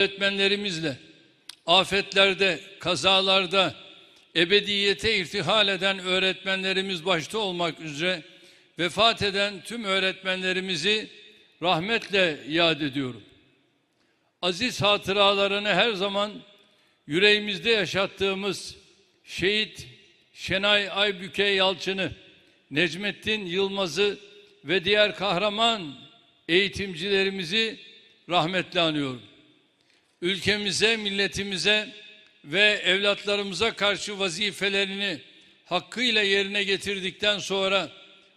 öğretmenlerimizle afetlerde, kazalarda ebediyete irtihal eden öğretmenlerimiz başta olmak üzere vefat eden tüm öğretmenlerimizi rahmetle yad ediyorum. Aziz hatıralarını her zaman yüreğimizde yaşattığımız şehit Şenay Aybüke Yalçın'ı, Necmettin Yılmaz'ı ve diğer kahraman eğitimcilerimizi rahmetle anıyorum ülkemize, milletimize ve evlatlarımıza karşı vazifelerini hakkıyla yerine getirdikten sonra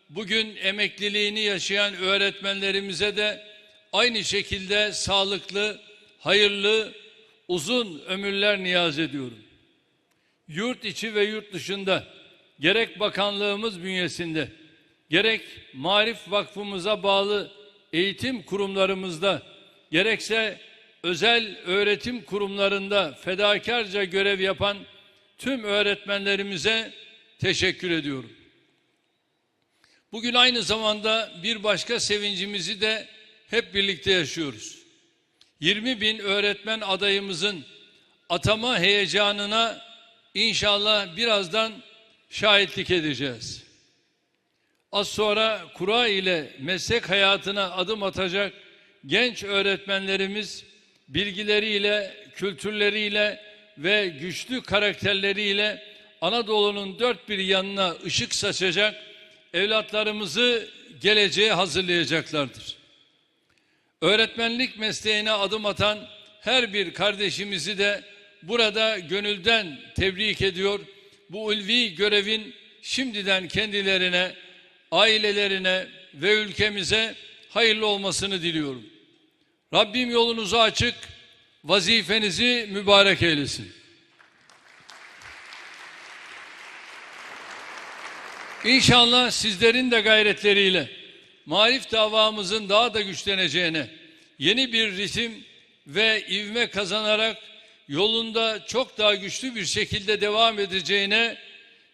bugün emekliliğini yaşayan öğretmenlerimize de aynı şekilde sağlıklı, hayırlı, uzun ömürler niyaz ediyorum. Yurt içi ve yurt dışında gerek bakanlığımız bünyesinde gerek Marif Vakfımıza bağlı eğitim kurumlarımızda gerekse özel öğretim kurumlarında fedakarca görev yapan tüm öğretmenlerimize teşekkür ediyorum. Bugün aynı zamanda bir başka sevincimizi de hep birlikte yaşıyoruz. 20 bin öğretmen adayımızın atama heyecanına inşallah birazdan şahitlik edeceğiz. Az sonra kura ile meslek hayatına adım atacak genç öğretmenlerimiz bilgileriyle, kültürleriyle ve güçlü karakterleriyle Anadolu'nun dört bir yanına ışık saçacak evlatlarımızı geleceğe hazırlayacaklardır. Öğretmenlik mesleğine adım atan her bir kardeşimizi de burada gönülden tebrik ediyor. Bu ulvi görevin şimdiden kendilerine, ailelerine ve ülkemize hayırlı olmasını diliyorum. Rabbim yolunuzu açık, vazifenizi mübarek eylesin. İnşallah sizlerin de gayretleriyle marif davamızın daha da güçleneceğine, yeni bir ritim ve ivme kazanarak yolunda çok daha güçlü bir şekilde devam edeceğine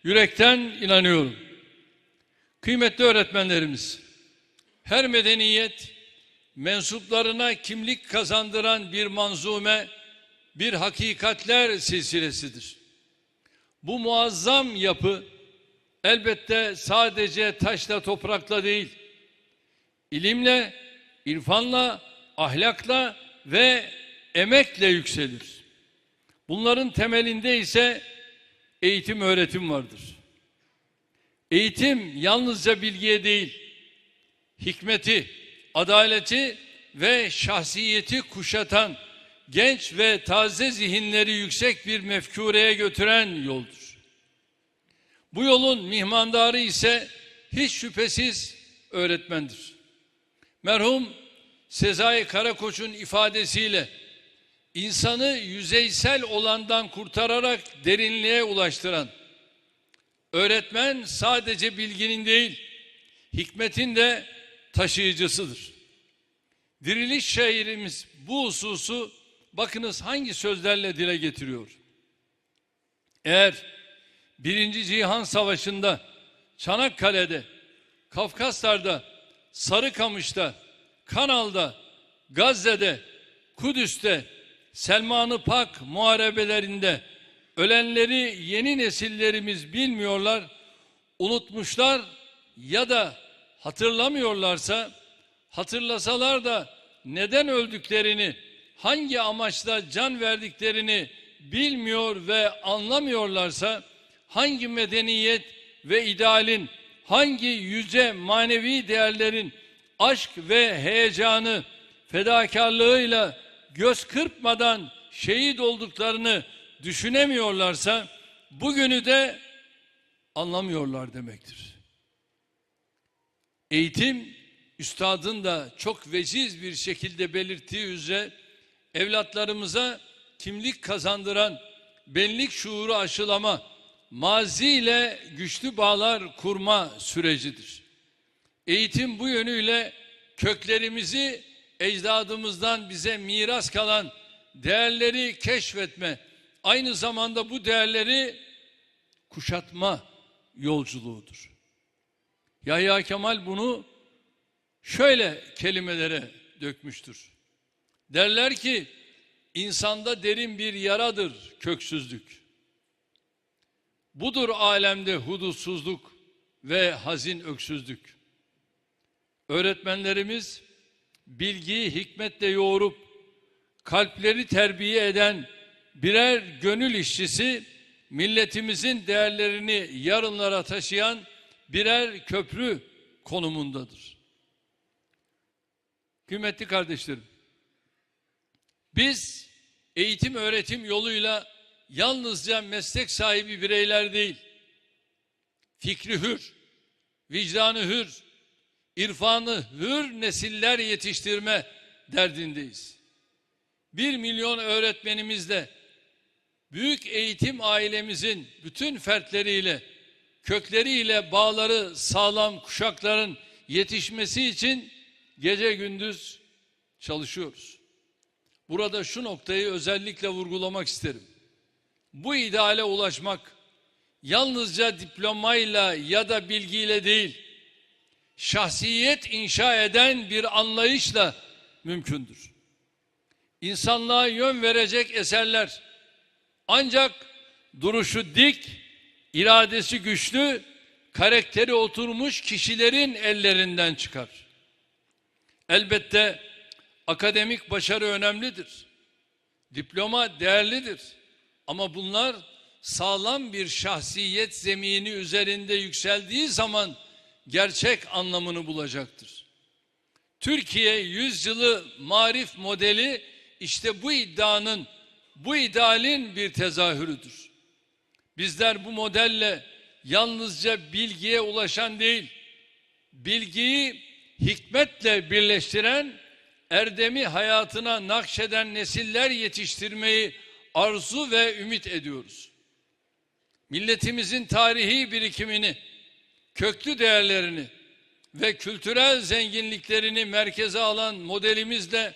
yürekten inanıyorum. Kıymetli öğretmenlerimiz, her medeniyet mensuplarına kimlik kazandıran bir manzume, bir hakikatler silsilesidir. Bu muazzam yapı elbette sadece taşla toprakla değil, ilimle, irfanla, ahlakla ve emekle yükselir. Bunların temelinde ise eğitim öğretim vardır. Eğitim yalnızca bilgiye değil, hikmeti, adaleti ve şahsiyeti kuşatan genç ve taze zihinleri yüksek bir mefkureye götüren yoldur. Bu yolun mihmandarı ise hiç şüphesiz öğretmendir. Merhum Sezai Karakoç'un ifadesiyle insanı yüzeysel olandan kurtararak derinliğe ulaştıran öğretmen sadece bilginin değil hikmetin de taşıyıcısıdır. Diriliş şairimiz bu hususu bakınız hangi sözlerle dile getiriyor. Eğer Birinci Cihan Savaşı'nda Çanakkale'de, Kafkaslar'da, Sarıkamış'ta, Kanal'da, Gazze'de, Kudüs'te, Selman-ı Pak muharebelerinde ölenleri yeni nesillerimiz bilmiyorlar, unutmuşlar ya da hatırlamıyorlarsa hatırlasalar da neden öldüklerini, hangi amaçla can verdiklerini bilmiyor ve anlamıyorlarsa hangi medeniyet ve idealin, hangi yüce manevi değerlerin aşk ve heyecanı, fedakarlığıyla göz kırpmadan şehit olduklarını düşünemiyorlarsa bugünü de anlamıyorlar demektir. Eğitim, üstadın da çok veciz bir şekilde belirttiği üzere evlatlarımıza kimlik kazandıran, benlik şuuru aşılama, maziyle güçlü bağlar kurma sürecidir. Eğitim bu yönüyle köklerimizi ecdadımızdan bize miras kalan değerleri keşfetme, aynı zamanda bu değerleri kuşatma yolculuğudur. Yahya Kemal bunu şöyle kelimelere dökmüştür. Derler ki insanda derin bir yaradır köksüzlük. Budur alemde hudutsuzluk ve hazin öksüzlük. Öğretmenlerimiz bilgiyi hikmetle yoğurup kalpleri terbiye eden birer gönül işçisi, milletimizin değerlerini yarınlara taşıyan birer köprü konumundadır. Kıymetli kardeşlerim, biz eğitim öğretim yoluyla yalnızca meslek sahibi bireyler değil, fikri hür, vicdanı hür, irfanı hür nesiller yetiştirme derdindeyiz. Bir milyon öğretmenimizle büyük eğitim ailemizin bütün fertleriyle, kökleriyle bağları sağlam kuşakların yetişmesi için gece gündüz çalışıyoruz. Burada şu noktayı özellikle vurgulamak isterim. Bu ideale ulaşmak yalnızca diplomayla ya da bilgiyle değil, şahsiyet inşa eden bir anlayışla mümkündür. İnsanlığa yön verecek eserler ancak duruşu dik, iradesi güçlü, karakteri oturmuş kişilerin ellerinden çıkar. Elbette akademik başarı önemlidir. Diploma değerlidir. Ama bunlar sağlam bir şahsiyet zemini üzerinde yükseldiği zaman gerçek anlamını bulacaktır. Türkiye yüzyılı marif modeli işte bu iddianın, bu idealin bir tezahürüdür. Bizler bu modelle yalnızca bilgiye ulaşan değil, bilgiyi hikmetle birleştiren, erdemi hayatına nakşeden nesiller yetiştirmeyi arzu ve ümit ediyoruz. Milletimizin tarihi birikimini, köklü değerlerini ve kültürel zenginliklerini merkeze alan modelimizle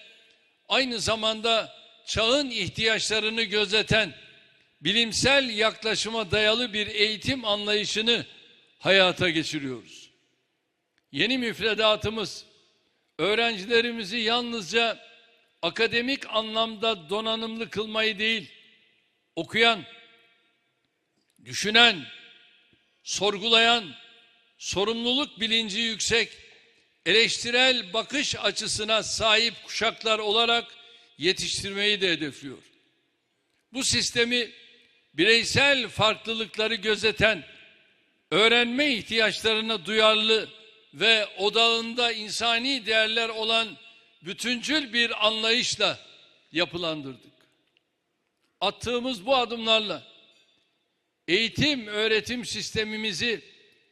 aynı zamanda çağın ihtiyaçlarını gözeten bilimsel yaklaşıma dayalı bir eğitim anlayışını hayata geçiriyoruz. Yeni müfredatımız öğrencilerimizi yalnızca akademik anlamda donanımlı kılmayı değil, okuyan, düşünen, sorgulayan, sorumluluk bilinci yüksek, eleştirel bakış açısına sahip kuşaklar olarak yetiştirmeyi de hedefliyor. Bu sistemi bireysel farklılıkları gözeten, öğrenme ihtiyaçlarına duyarlı ve odağında insani değerler olan bütüncül bir anlayışla yapılandırdık. Attığımız bu adımlarla eğitim öğretim sistemimizi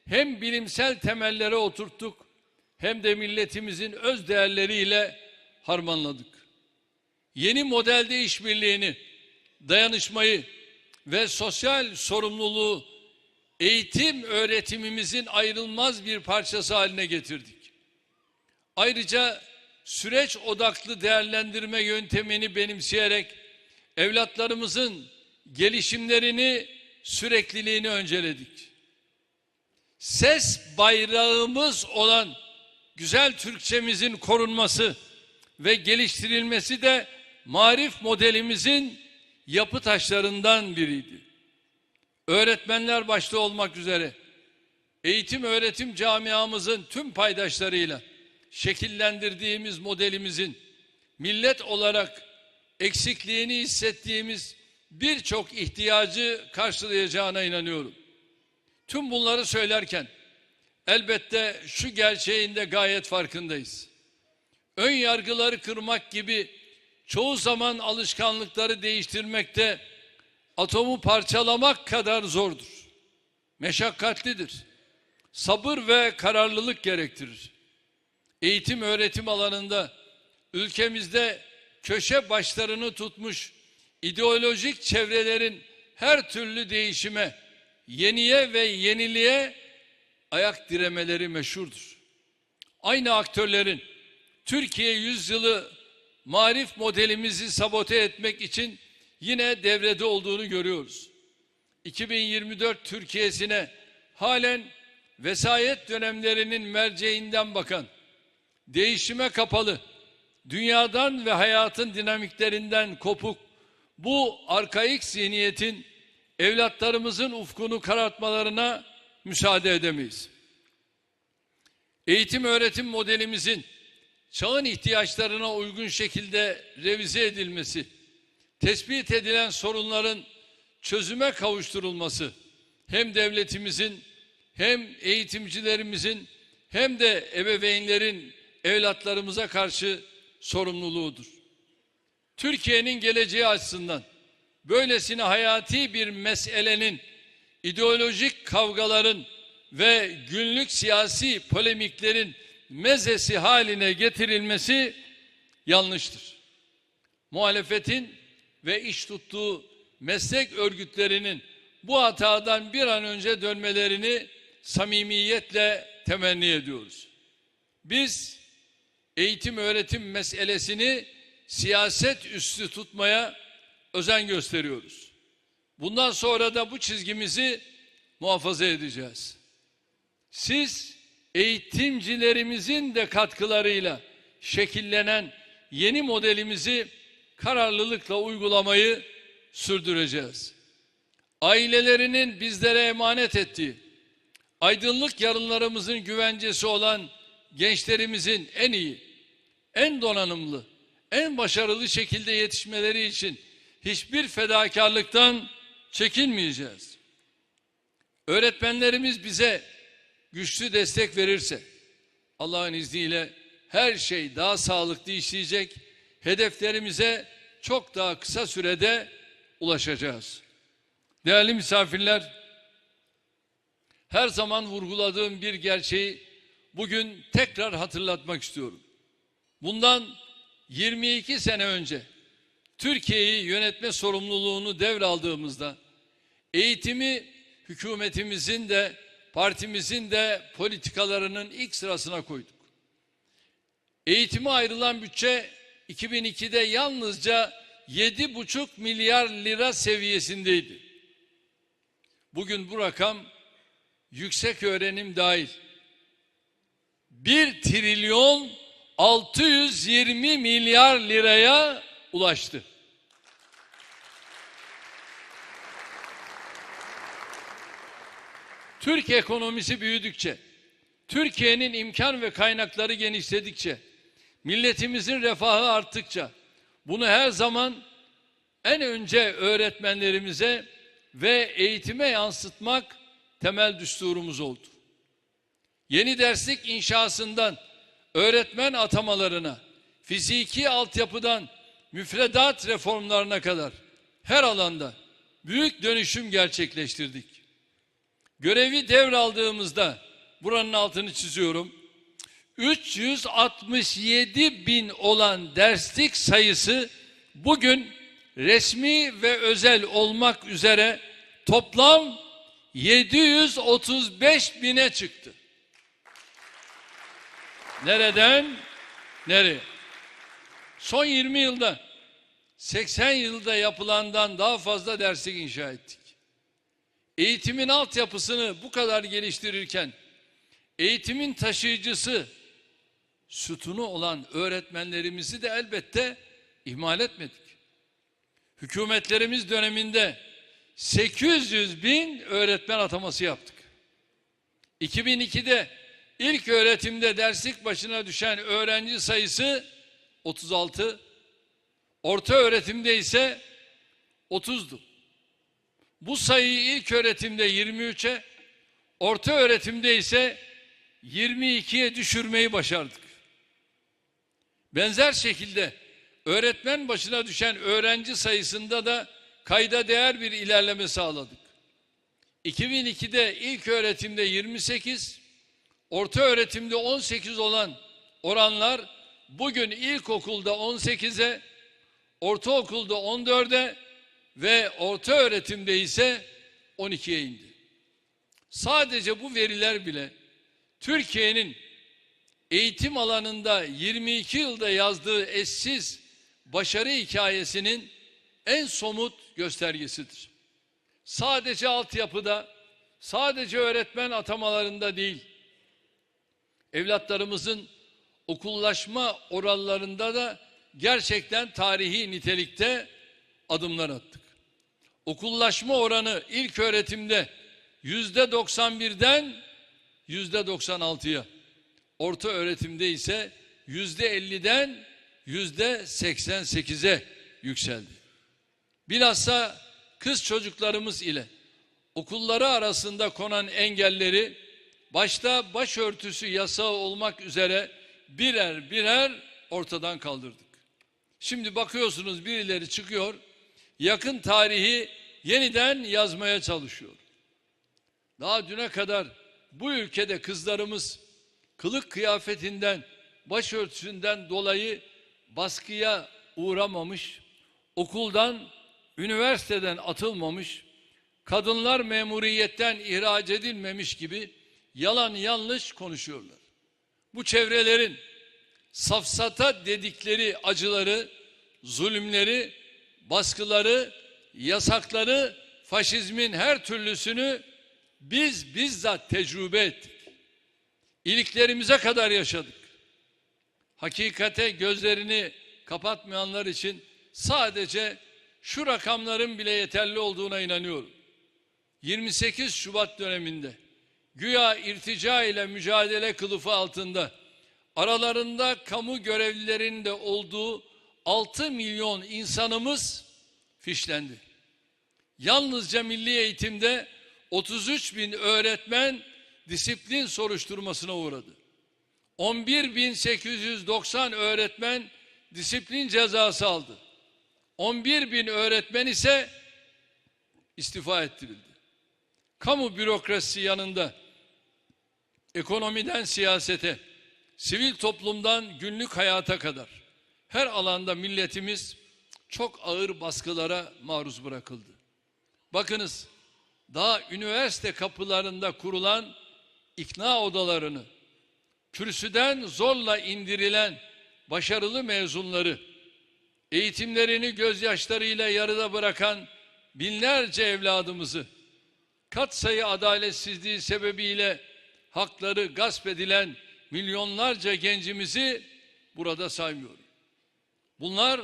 hem bilimsel temellere oturttuk hem de milletimizin öz değerleriyle harmanladık. Yeni modelde işbirliğini, dayanışmayı ve sosyal sorumluluğu eğitim öğretimimizin ayrılmaz bir parçası haline getirdik. Ayrıca süreç odaklı değerlendirme yöntemini benimseyerek evlatlarımızın gelişimlerini, sürekliliğini önceledik. Ses bayrağımız olan güzel Türkçemizin korunması ve geliştirilmesi de marif modelimizin yapı taşlarından biriydi. Öğretmenler başta olmak üzere eğitim öğretim camiamızın tüm paydaşlarıyla şekillendirdiğimiz modelimizin millet olarak eksikliğini hissettiğimiz birçok ihtiyacı karşılayacağına inanıyorum. Tüm bunları söylerken elbette şu gerçeğin de gayet farkındayız. Ön yargıları kırmak gibi çoğu zaman alışkanlıkları değiştirmekte atomu parçalamak kadar zordur. Meşakkatlidir. Sabır ve kararlılık gerektirir. Eğitim öğretim alanında ülkemizde köşe başlarını tutmuş ideolojik çevrelerin her türlü değişime, yeniye ve yeniliğe ayak diremeleri meşhurdur. Aynı aktörlerin Türkiye yüzyılı marif modelimizi sabote etmek için yine devrede olduğunu görüyoruz. 2024 Türkiye'sine halen vesayet dönemlerinin merceğinden bakan, değişime kapalı, dünyadan ve hayatın dinamiklerinden kopuk bu arkaik zihniyetin evlatlarımızın ufkunu karartmalarına müsaade edemeyiz. Eğitim öğretim modelimizin çağın ihtiyaçlarına uygun şekilde revize edilmesi, tespit edilen sorunların çözüme kavuşturulması hem devletimizin hem eğitimcilerimizin hem de ebeveynlerin evlatlarımıza karşı sorumluluğudur. Türkiye'nin geleceği açısından böylesine hayati bir meselenin ideolojik kavgaların ve günlük siyasi polemiklerin mezesi haline getirilmesi yanlıştır. Muhalefetin ve iş tuttuğu meslek örgütlerinin bu hatadan bir an önce dönmelerini samimiyetle temenni ediyoruz. Biz eğitim öğretim meselesini siyaset üstü tutmaya özen gösteriyoruz. Bundan sonra da bu çizgimizi muhafaza edeceğiz. Siz eğitimcilerimizin de katkılarıyla şekillenen yeni modelimizi kararlılıkla uygulamayı sürdüreceğiz. Ailelerinin bizlere emanet ettiği, aydınlık yarınlarımızın güvencesi olan gençlerimizin en iyi, en donanımlı, en başarılı şekilde yetişmeleri için hiçbir fedakarlıktan çekinmeyeceğiz. Öğretmenlerimiz bize güçlü destek verirse Allah'ın izniyle her şey daha sağlıklı işleyecek. Hedeflerimize çok daha kısa sürede ulaşacağız. Değerli misafirler, her zaman vurguladığım bir gerçeği bugün tekrar hatırlatmak istiyorum. Bundan 22 sene önce Türkiye'yi yönetme sorumluluğunu devraldığımızda eğitimi hükümetimizin de partimizin de politikalarının ilk sırasına koyduk. Eğitime ayrılan bütçe 2002'de yalnızca 7,5 milyar lira seviyesindeydi. Bugün bu rakam yüksek öğrenim dahil 1 trilyon 620 milyar liraya ulaştı. Türk ekonomisi büyüdükçe, Türkiye'nin imkan ve kaynakları genişledikçe, milletimizin refahı arttıkça bunu her zaman en önce öğretmenlerimize ve eğitime yansıtmak temel düsturumuz oldu. Yeni derslik inşasından öğretmen atamalarına, fiziki altyapıdan müfredat reformlarına kadar her alanda büyük dönüşüm gerçekleştirdik. Görevi devraldığımızda buranın altını çiziyorum. 367 bin olan derslik sayısı bugün resmi ve özel olmak üzere toplam 735 bine çıktı. Nereden? Nereye? Son 20 yılda 80 yılda yapılandan daha fazla derslik inşa ettik. Eğitimin altyapısını bu kadar geliştirirken eğitimin taşıyıcısı sütunu olan öğretmenlerimizi de elbette ihmal etmedik. Hükümetlerimiz döneminde 800 bin öğretmen ataması yaptık. 2002'de ilk öğretimde derslik başına düşen öğrenci sayısı 36, orta öğretimde ise 30'du. Bu sayıyı ilk öğretimde 23'e, orta öğretimde ise 22'ye düşürmeyi başardık. Benzer şekilde öğretmen başına düşen öğrenci sayısında da kayda değer bir ilerleme sağladık. 2002'de ilk öğretimde 28, orta öğretimde 18 olan oranlar bugün ilkokulda 18'e, ortaokulda 14'e ve orta öğretimde ise 12'ye indi. Sadece bu veriler bile Türkiye'nin eğitim alanında 22 yılda yazdığı eşsiz başarı hikayesinin en somut göstergesidir. Sadece altyapıda, sadece öğretmen atamalarında değil, evlatlarımızın okullaşma oranlarında da gerçekten tarihi nitelikte adımlar attık. Okullaşma oranı ilk öğretimde yüzde 91'den yüzde 96'ya, orta öğretimde ise yüzde 50'den yüzde 88'e yükseldi. Bilhassa kız çocuklarımız ile okulları arasında konan engelleri başta başörtüsü yasağı olmak üzere birer birer ortadan kaldırdık. Şimdi bakıyorsunuz birileri çıkıyor, yakın tarihi yeniden yazmaya çalışıyor. Daha düne kadar bu ülkede kızlarımız kılık kıyafetinden, başörtüsünden dolayı baskıya uğramamış, okuldan, üniversiteden atılmamış, kadınlar memuriyetten ihraç edilmemiş gibi yalan yanlış konuşuyorlar. Bu çevrelerin safsata dedikleri acıları, zulümleri, baskıları, yasakları, faşizmin her türlüsünü biz bizzat tecrübe ettik. İliklerimize kadar yaşadık. Hakikate gözlerini kapatmayanlar için sadece şu rakamların bile yeterli olduğuna inanıyorum. 28 Şubat döneminde güya irtica ile mücadele kılıfı altında aralarında kamu görevlilerinin de olduğu 6 milyon insanımız fişlendi. Yalnızca milli eğitimde 33 bin öğretmen disiplin soruşturmasına uğradı. 11.890 öğretmen disiplin cezası aldı. 11 bin öğretmen ise istifa ettirildi. Kamu bürokrasisi yanında ekonomiden siyasete, sivil toplumdan günlük hayata kadar her alanda milletimiz çok ağır baskılara maruz bırakıldı. Bakınız daha üniversite kapılarında kurulan ikna odalarını, kürsüden zorla indirilen başarılı mezunları, eğitimlerini gözyaşlarıyla yarıda bırakan binlerce evladımızı, katsayı adaletsizliği sebebiyle hakları gasp edilen milyonlarca gencimizi burada saymıyorum. Bunlar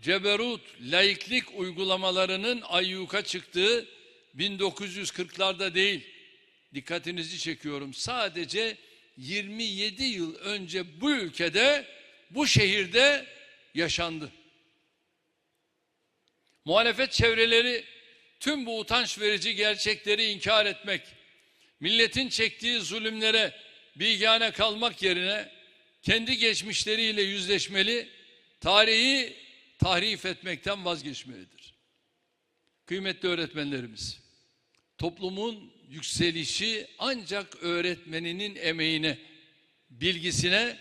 ceberut, laiklik uygulamalarının ayyuka çıktığı 1940'larda değil, dikkatinizi çekiyorum. Sadece 27 yıl önce bu ülkede, bu şehirde yaşandı. Muhalefet çevreleri tüm bu utanç verici gerçekleri inkar etmek, milletin çektiği zulümlere bilgane kalmak yerine kendi geçmişleriyle yüzleşmeli, tarihi tahrif etmekten vazgeçmelidir. Kıymetli öğretmenlerimiz, toplumun yükselişi ancak öğretmeninin emeğine, bilgisine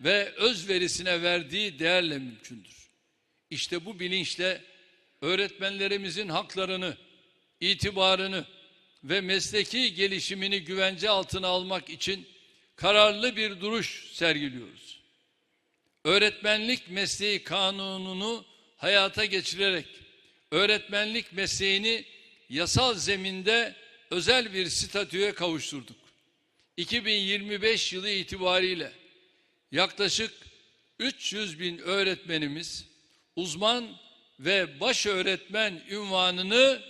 ve özverisine verdiği değerle mümkündür. İşte bu bilinçle öğretmenlerimizin haklarını, itibarını ve mesleki gelişimini güvence altına almak için kararlı bir duruş sergiliyoruz. Öğretmenlik mesleği kanununu hayata geçirerek öğretmenlik mesleğini yasal zeminde özel bir statüye kavuşturduk. 2025 yılı itibariyle yaklaşık 300 bin öğretmenimiz uzman ve baş öğretmen ünvanını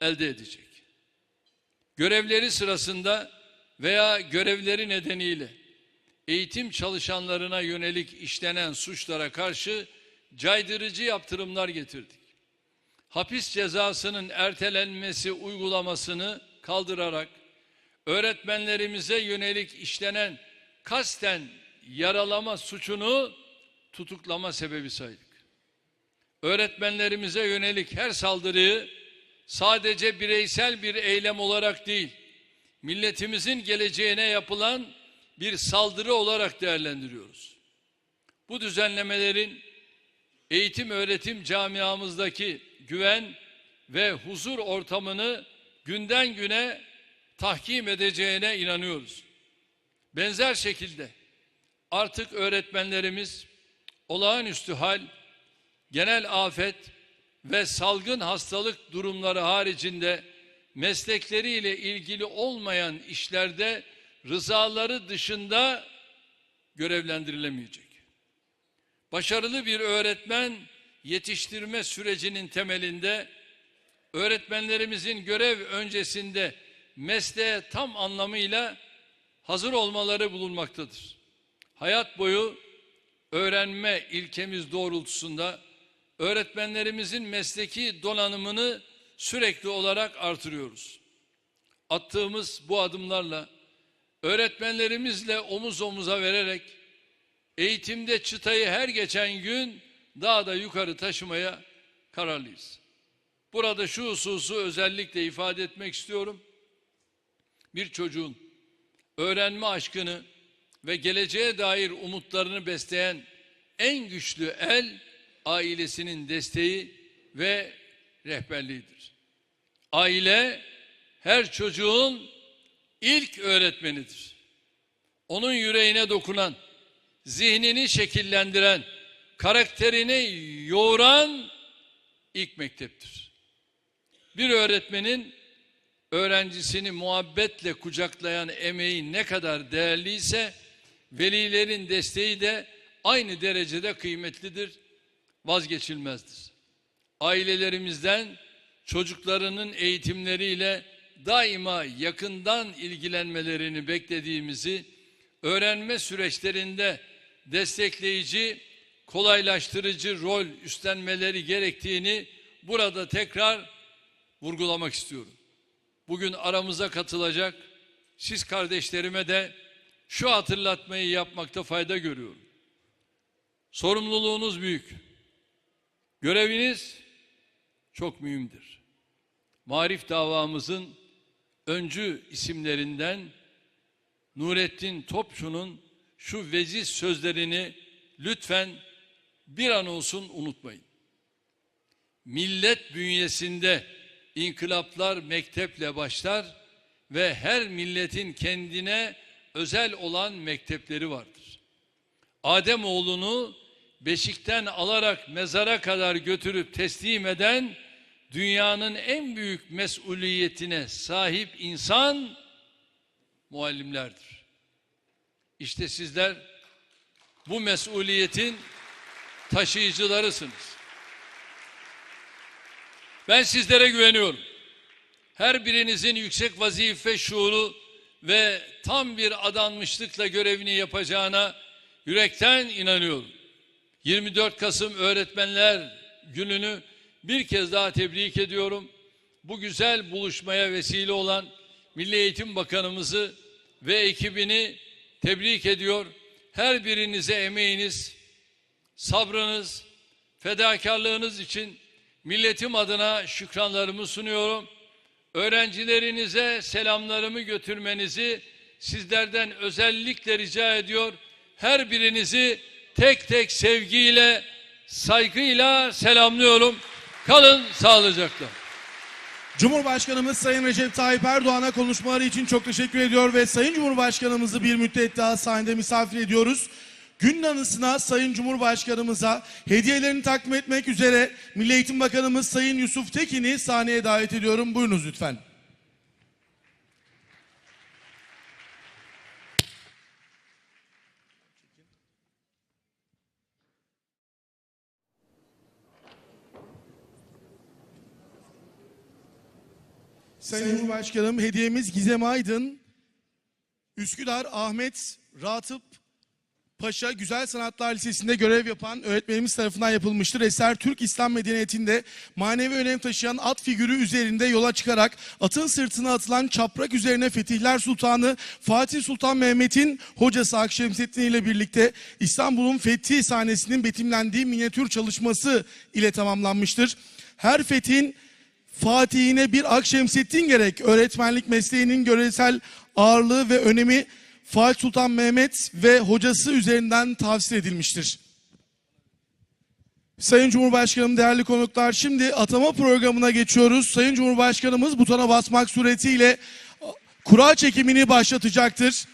elde edecek. Görevleri sırasında veya görevleri nedeniyle eğitim çalışanlarına yönelik işlenen suçlara karşı caydırıcı yaptırımlar getirdik. Hapis cezasının ertelenmesi uygulamasını kaldırarak öğretmenlerimize yönelik işlenen kasten yaralama suçunu tutuklama sebebi saydık. Öğretmenlerimize yönelik her saldırıyı sadece bireysel bir eylem olarak değil, milletimizin geleceğine yapılan bir saldırı olarak değerlendiriyoruz. Bu düzenlemelerin eğitim öğretim camiamızdaki güven ve huzur ortamını günden güne tahkim edeceğine inanıyoruz. Benzer şekilde artık öğretmenlerimiz olağanüstü hal, genel afet ve salgın hastalık durumları haricinde meslekleriyle ilgili olmayan işlerde rızaları dışında görevlendirilemeyecek. Başarılı bir öğretmen yetiştirme sürecinin temelinde öğretmenlerimizin görev öncesinde mesleğe tam anlamıyla hazır olmaları bulunmaktadır. Hayat boyu öğrenme ilkemiz doğrultusunda öğretmenlerimizin mesleki donanımını sürekli olarak artırıyoruz. Attığımız bu adımlarla öğretmenlerimizle omuz omuza vererek eğitimde çıtayı her geçen gün daha da yukarı taşımaya kararlıyız. Burada şu hususu özellikle ifade etmek istiyorum. Bir çocuğun öğrenme aşkını ve geleceğe dair umutlarını besleyen en güçlü el ailesinin desteği ve rehberliğidir. Aile her çocuğun ilk öğretmenidir. Onun yüreğine dokunan, zihnini şekillendiren, karakterini yoğuran ilk mekteptir. Bir öğretmenin öğrencisini muhabbetle kucaklayan emeği ne kadar değerliyse velilerin desteği de aynı derecede kıymetlidir, vazgeçilmezdir. Ailelerimizden çocuklarının eğitimleriyle daima yakından ilgilenmelerini beklediğimizi, öğrenme süreçlerinde destekleyici, kolaylaştırıcı rol üstlenmeleri gerektiğini burada tekrar vurgulamak istiyorum. Bugün aramıza katılacak siz kardeşlerime de şu hatırlatmayı yapmakta fayda görüyorum. Sorumluluğunuz büyük. Göreviniz çok mühimdir. Marif davamızın öncü isimlerinden Nurettin Topçu'nun şu veziz sözlerini lütfen bir an olsun unutmayın. Millet bünyesinde inkılaplar mekteple başlar ve her milletin kendine özel olan mektepleri vardır. Adem oğlunu beşikten alarak mezara kadar götürüp teslim eden dünyanın en büyük mesuliyetine sahip insan muallimlerdir. İşte sizler bu mesuliyetin taşıyıcılarısınız. Ben sizlere güveniyorum. Her birinizin yüksek vazife şuuru ve tam bir adanmışlıkla görevini yapacağına yürekten inanıyorum. 24 Kasım Öğretmenler Günü'nü bir kez daha tebrik ediyorum. Bu güzel buluşmaya vesile olan Milli Eğitim Bakanımızı ve ekibini tebrik ediyor. Her birinize emeğiniz, sabrınız, fedakarlığınız için milletim adına şükranlarımı sunuyorum. Öğrencilerinize selamlarımı götürmenizi sizlerden özellikle rica ediyor. Her birinizi tek tek sevgiyle, saygıyla selamlıyorum. Kalın sağlıcakla. Cumhurbaşkanımız Sayın Recep Tayyip Erdoğan'a konuşmaları için çok teşekkür ediyor ve Sayın Cumhurbaşkanımızı bir müddet daha sahnede misafir ediyoruz. Günün anısına Sayın Cumhurbaşkanımıza hediyelerini takdim etmek üzere Milli Eğitim Bakanımız Sayın Yusuf Tekin'i sahneye davet ediyorum. Buyurunuz lütfen. Sayın Cumhurbaşkanım hediyemiz Gizem Aydın, Üsküdar Ahmet Ratıp Paşa Güzel Sanatlar Lisesi'nde görev yapan öğretmenimiz tarafından yapılmıştır. Eser Türk İslam medeniyetinde manevi önem taşıyan at figürü üzerinde yola çıkarak atın sırtına atılan çaprak üzerine Fetihler Sultanı Fatih Sultan Mehmet'in hocası Akşemseddin ile birlikte İstanbul'un fethi sahnesinin betimlendiği minyatür çalışması ile tamamlanmıştır. Her fethin Fatih'ine bir Akşemseddin gerek öğretmenlik mesleğinin göresel ağırlığı ve önemi Fatih Sultan Mehmet ve hocası üzerinden tavsiye edilmiştir. Sayın Cumhurbaşkanım değerli konuklar şimdi atama programına geçiyoruz. Sayın Cumhurbaşkanımız butona basmak suretiyle kura çekimini başlatacaktır.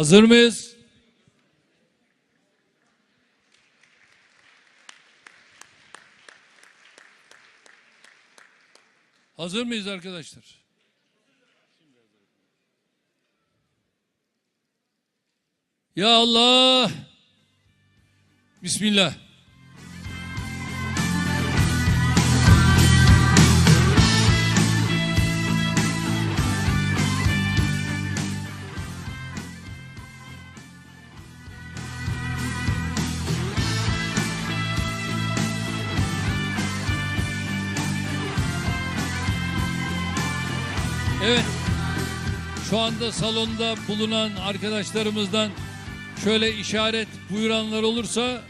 Hazır mıyız? Hazır mıyız arkadaşlar? Ya Allah! Bismillah. Evet. Şu anda salonda bulunan arkadaşlarımızdan şöyle işaret buyuranlar olursa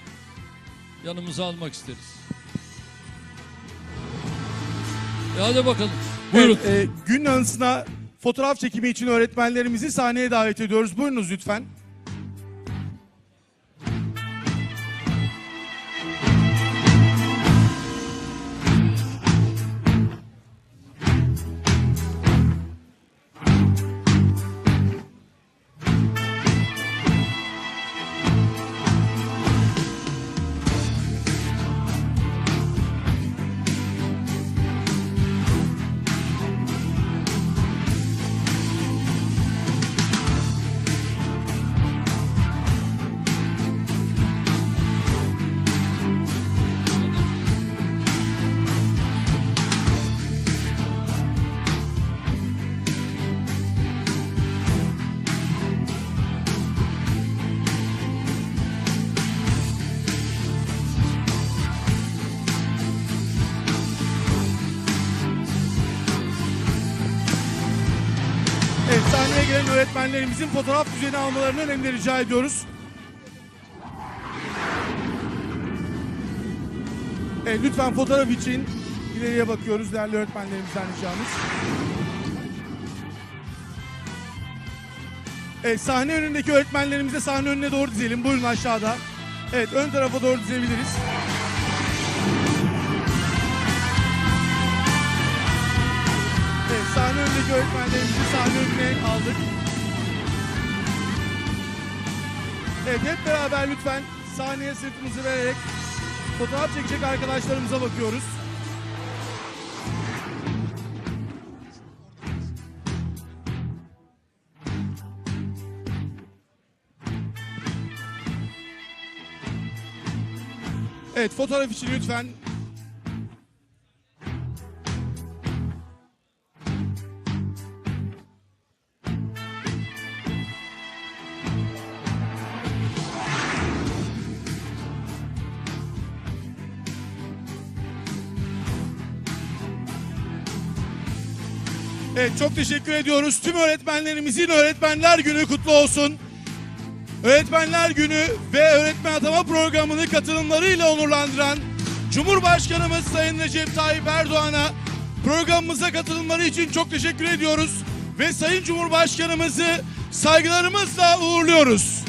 yanımıza almak isteriz. E hadi bakalım. Buyurun. Evet, e, günün anısına fotoğraf çekimi için öğretmenlerimizi sahneye davet ediyoruz. Buyurunuz lütfen. Gelen öğretmenlerimizin fotoğraf düzeni almalarını önemli rica ediyoruz. Evet, lütfen fotoğraf için ileriye bakıyoruz değerli öğretmenlerimizden ricamız. Evet, sahne önündeki öğretmenlerimizi sahne önüne doğru dizelim. Buyurun aşağıda. Evet, ön tarafa doğru dizebiliriz. Evet, sahne önündeki öğretmenlerimizi sahne önüne aldık. Evet, hep beraber lütfen sahneye sırtımızı vererek fotoğraf çekecek arkadaşlarımıza bakıyoruz. Evet, fotoğraf için lütfen çok teşekkür ediyoruz. Tüm öğretmenlerimizin Öğretmenler Günü kutlu olsun. Öğretmenler Günü ve öğretmen atama programını katılımlarıyla onurlandıran Cumhurbaşkanımız Sayın Recep Tayyip Erdoğan'a programımıza katılımları için çok teşekkür ediyoruz. Ve Sayın Cumhurbaşkanımızı saygılarımızla uğurluyoruz.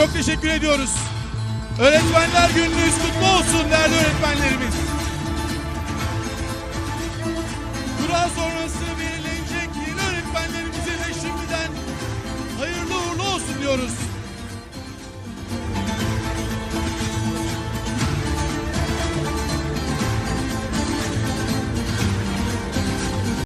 Çok teşekkür ediyoruz. Öğretmenler gününüz kutlu olsun değerli öğretmenlerimiz. Kura sonrası belirlenecek yeni öğretmenlerimize de şimdiden hayırlı uğurlu olsun diyoruz.